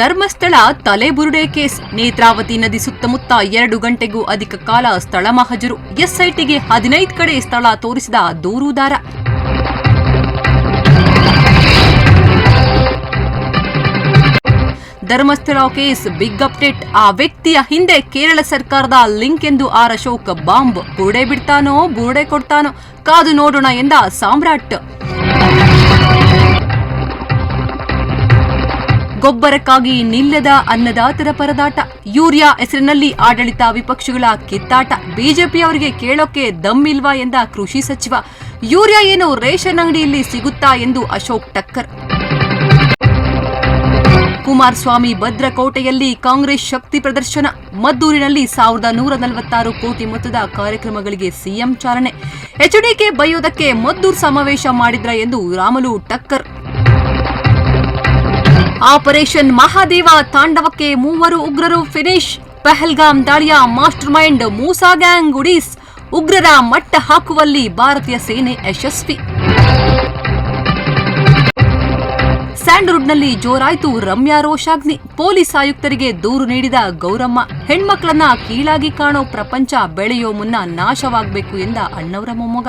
Dharmasthala ತಲೆಬುರುಡೆ case. Netravati ನದಿ ಸುತ್ತಮುತ್ತ ಎರಡು ಗಂಟೆಗೂ ಅಧಿಕ ಕಾಲ ಸ್ಥಳ ಮಹಜರು. ಎಸ್ಐಟಿಗೆ ಹದಿನೈದು ಕಡೆ ಸ್ಥಳ ತೋರಿಸಿದ ದೂರುದಾರ. Dharmasthala case big update. ಆ ವ್ಯಕ್ತಿಯ ಹಿಂದೆ ಕೇರಳ ಸರ್ಕಾರದ ಲಿಂಕ್ ಎಂದು ಆರ್ ಅಶೋಕ್ ಬಾಂಬ್. ಬುರುಡೆ ಬಿಡ್ತಾನೋ, ಬುರುಡೆ ಕೊಡ್ತಾನೋ, ಕಾದು ನೋಡೋಣ ಎಂದ ಸಾಮ್ರಾಟ್. ಗೊಬ್ಬರಕ್ಕಾಗಿ ನಿಲ್ಲದ ಅನ್ನದಾತರ ಪರದಾಟ. ಯೂರಿಯಾ ಹೆಸರಿನಲ್ಲಿ ಆಡಳಿತ ವಿಪಕ್ಷಗಳ ಕಿತ್ತಾಟ. ಬಿಜೆಪಿಯವರಿಗೆ ಕೇಳೋಕೆ ದಮ್ಮಿಲ್ವಾ ಎಂದ ಕೃಷಿ ಸಚಿವ. ಯೂರಿಯಾ ಏನು ರೇಷನ್ ಅಂಗಡಿಯಲ್ಲಿ ಸಿಗುತ್ತಾ ಎಂದು ಅಶೋಕ್ ಟಕ್ಕರ್. ಕುಮಾರಸ್ವಾಮಿ ಭದ್ರಕೋಟೆಯಲ್ಲಿ ಕಾಂಗ್ರೆಸ್ ಶಕ್ತಿ ಪ್ರದರ್ಶನ. ಮದ್ದೂರಿನಲ್ಲಿ ಸಾವಿರದ ನೂರ ನಲವತ್ತಾರು ಕೋಟಿ ಮೊತ್ತದ ಕಾರ್ಯಕ್ರಮಗಳಿಗೆ ಸಿಎಂ ಚಾಲನೆ. ಎಚ್ಡಿಕೆ ಬೈಯೋದಕ್ಕೆ ಮದ್ದೂರು ಸಮಾವೇಶ ಮಾಡಿದ್ರ ಎಂದು ರಾಮಲು ಟಕ್ಕರ್. ಆಪರೇಷನ್ ಮಹಾದೇವ ತಾಂಡವಕ್ಕೆ ಮೂವರು ಉಗ್ರರು ಫಿನಿಶ್ ಪೆಹಲ್ಗಾಮ್ ದಾಳಿಯ ಮಾಸ್ಟರ್ ಮೈಂಡ್ ಮೂಸಾ ಗ್ಯಾಂಗ್ ಉಡೀಸ್ ಉಗ್ರರ ಮಟ್ಟ ಹಾಕುವಲ್ಲಿ ಭಾರತೀಯ ಸೇನೆ ಯಶಸ್ವಿ. ಸ್ಯಾಂಡ್ವುಡ್ನಲ್ಲಿ ಜೋರಾಯ್ತು ರಮ್ಯಾ ರೋಷಾಗ್ನಿ. ಪೊಲೀಸ್ ಆಯುಕ್ತರಿಗೆ ದೂರು ನೀಡಿದ ಗೌರಮ್ಮ, ಹೆಣ್ಮಕ್ಳನ್ನ ಕೀಳಾಗಿ ಕಾಣೋ ಪ್ರಪಂಚ ಬೆಳೆಯೋ ಮುನ್ನ ನಾಶವಾಗಬೇಕು ಎಂದ ಅಣ್ಣವರ ಮೊಮ್ಮಗ.